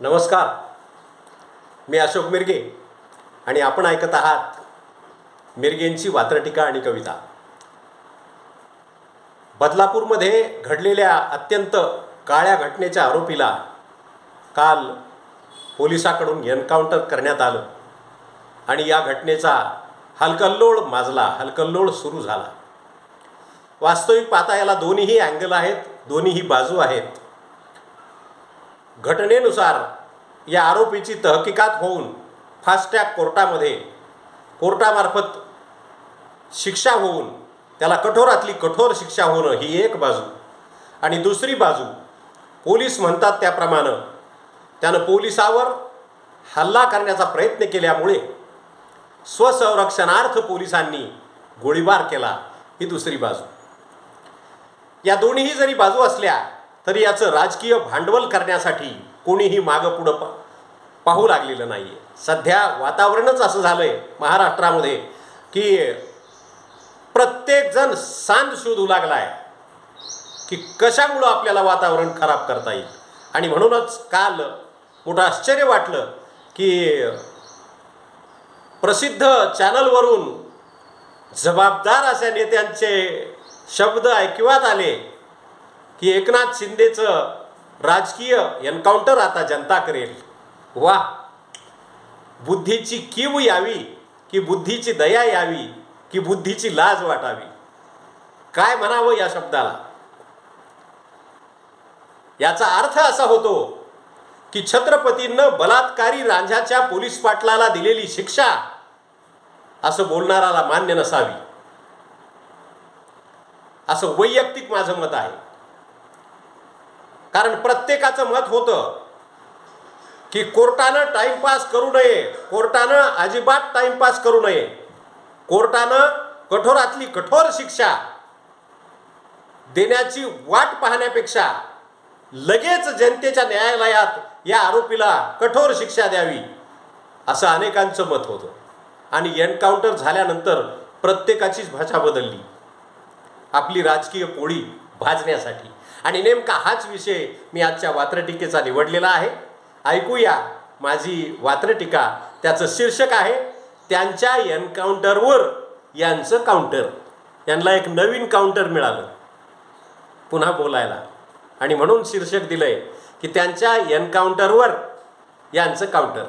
नमस्कार. मी अशोक मिरगे आणि आपण ऐकत आहात मिरगेंची वात्रटिका आणि कविता. बदलापूरमध्ये घडलेल्या अत्यंत काळ्या घटनेच्या आरोपीला काल पोलिसाकडून एन्काउंटर करण्यात आलं आणि या घटनेचा हलकल्लोळ माजला हलकल्लोळ सुरू झाला. वास्तविक पाहता याला दोन्हीही अँगल आहेत दोन्हीही बाजू आहेत. घटनेनुसार या आरोपीची तहकीकात होऊन फास्टॅग कोर्टामध्ये कोर्टामार्फत शिक्षा होऊन त्याला कठोरातली कठोर शिक्षा होणं ही एक बाजू. आणि दुसरी बाजू पोलीस म्हणतात त्याप्रमाणे त्यानं पोलिसावर हल्ला करण्याचा प्रयत्न केल्यामुळे स्वसंरक्षणार्थ पोलिसांनी गोळीबार केला ही दुसरी बाजू. या दोन्हीही जरी बाजू असल्या तरी याचं राजकीय भांडवल करण्यासाठी कोणीही मागं पुढं पा पाहू लागलेलं नाही आहे सध्या वातावरणच असं झालं आहे महाराष्ट्रामध्ये की प्रत्येकजण सांद शोधू लागला आहे की कशामुळं आपल्याला वातावरण खराब करता येईल? आणि म्हणूनच काल मोठं आश्चर्य वाटलं की प्रसिद्ध चॅनलवरून जबाबदार अशा नेत्यांचे शब्द ऐकिवात आले की एकनाथ शिंदेचं राजकीय एन्काउंटर आता जनता करेल. वा. बुद्धीची कीव यावी की बुद्धीची दया यावी की बुद्धीची लाज वाटावी. काय म्हणावं या शब्दाला? याचा अर्थ असा होतो की छत्रपतींनं बलात्कारी रांझ्याच्या पोलीस पाटलाला दिलेली शिक्षा असं बोलणाराला मान्य नसावी. असं वैयक्तिक माझं मत आहे. कारण प्रत्येकाचं मत होतं की कोर्टानं टाइमपास करू नये. कोर्टानं अजिबात टाइमपास करू नये. कोर्टानं कठोरातली कठोर शिक्षा देण्याची वाट पाहण्यापेक्षा लगेच जनतेच्या न्यायालयात या आरोपीला कठोर शिक्षा द्यावी असं अनेकांचं मत होतं. आणि एन्काउंटर झाल्यानंतर प्रत्येकाचीच भाषा बदलली. आपली राजकीय पोळी भाजण्यासाठी. आणि नेमका हाच विषय मी आजच्या वात्रटीकेचा निवडलेला आहे. ऐकूया माझी वात्रटीका. त्याचं शीर्षक आहे त्यांच्या एन्काउंटरवर यांचं काउंटर. यांना एक नवीन काउंटर मिळालं. पुन्हा बोलायला. आणि म्हणून शीर्षक दिलंय की त्यांच्या एन्काउंटरवर यांचं काउंटर.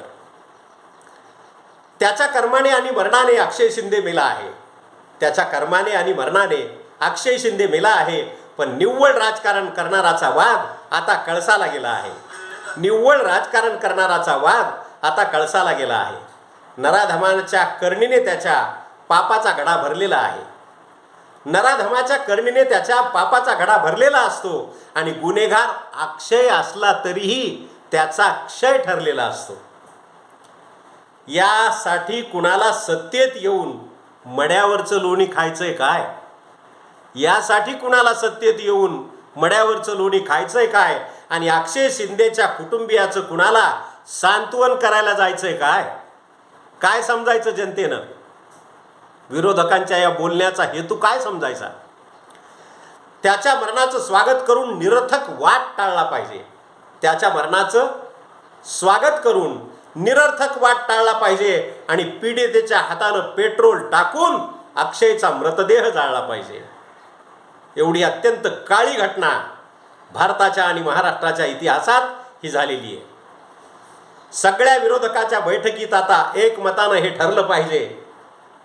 त्याच्या कर्माने आणि मरणाने अक्षय शिंदे मेला आहे. त्याच्या कर्माने आणि मरणाने अक्षय शिंदे मेला आहे. पण निव्वळ राजकारण करणाराचा वाद आता कळसाला गेला आहे. निव्वळ राजकारण करणाराचा वाद आता कळसाला गेला आहे. नराधमाच्या कर्णीने त्याच्या पापाचा घडा भरलेला आहे. नराधमाच्या कर्णीने त्याच्या पापाचा घडा भरलेला असतो आणि गुन्हेगार अक्षय असला तरीही त्याचा क्षय ठरलेला असतो. यासाठी कुणाला सत्तेत येऊन मड्यावरचं लोणी खायचंय काय? यासाठी कुणाला सत्तेत येऊन मड्यावरचं लोणी खायचंय काय? आणि अक्षय शिंदेच्या कुटुंबियाचं कुणाला सांत्वन करायला जायचंय काय? काय समजायचं जनतेनं? विरोधकांच्या या बोलण्याचा हेतू काय समजायचा? त्याच्या मरणाचं स्वागत करून निरर्थक वाट टाळला पाहिजे. त्याच्या मरणाचं स्वागत करून निरर्थक वाट टाळला पाहिजे आणि पीडितेच्या हातानं पेट्रोल टाकून अक्षयचा मृतदेह जाळला पाहिजे. एवढी अत्यंत काळी घटना भारताच्या आणि महाराष्ट्राच्या इतिहासात ही झालेली आहे. सगळ्या विरोधकाच्या बैठकीत आता एकमतानं हे ठरलं पाहिजे.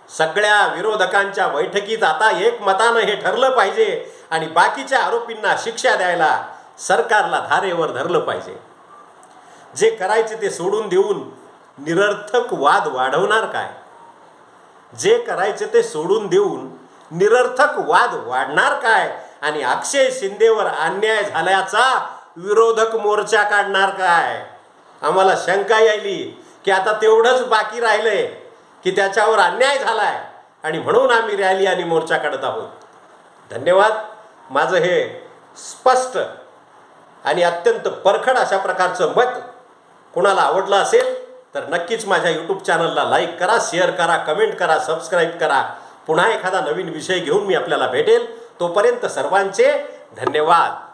सगळ्या विरोधकांच्या बैठकीत आता एकमतानं हे ठरलं पाहिजे आणि बाकीच्या आरोपींना शिक्षा द्यायला सरकारला धारेवर धरलं पाहिजे. जे करायचे ते सोडून देऊन निरर्थक वाद वाढवणार काय? जे करायचे ते सोडून देऊन निरर्थक वाद वाढणार काय? आणि अक्षय शिंदेवर अन्याय झाल्याचा विरोधक मोर्चा काढणार काय? आम्हाला शंका यायली की आता तेवढंच बाकी राहिलंय की त्याच्यावर अन्याय झालाय. आणि म्हणून आम्ही रॅली आणि मोर्चा काढत आहोत. धन्यवाद. माझं हे स्पष्ट आणि अत्यंत परखड अशा प्रकारचं मत कुणाला आवडलं असेल तर नक्कीच माझ्या यूट्यूब चॅनलला लाईक करा शेअर करा कमेंट करा सबस्क्राईब करा. पुन्हा एखादा नवीन विषय घेऊन मी आपल्याला भेटेल. तोपर्यंत सर्वांचे धन्यवाद.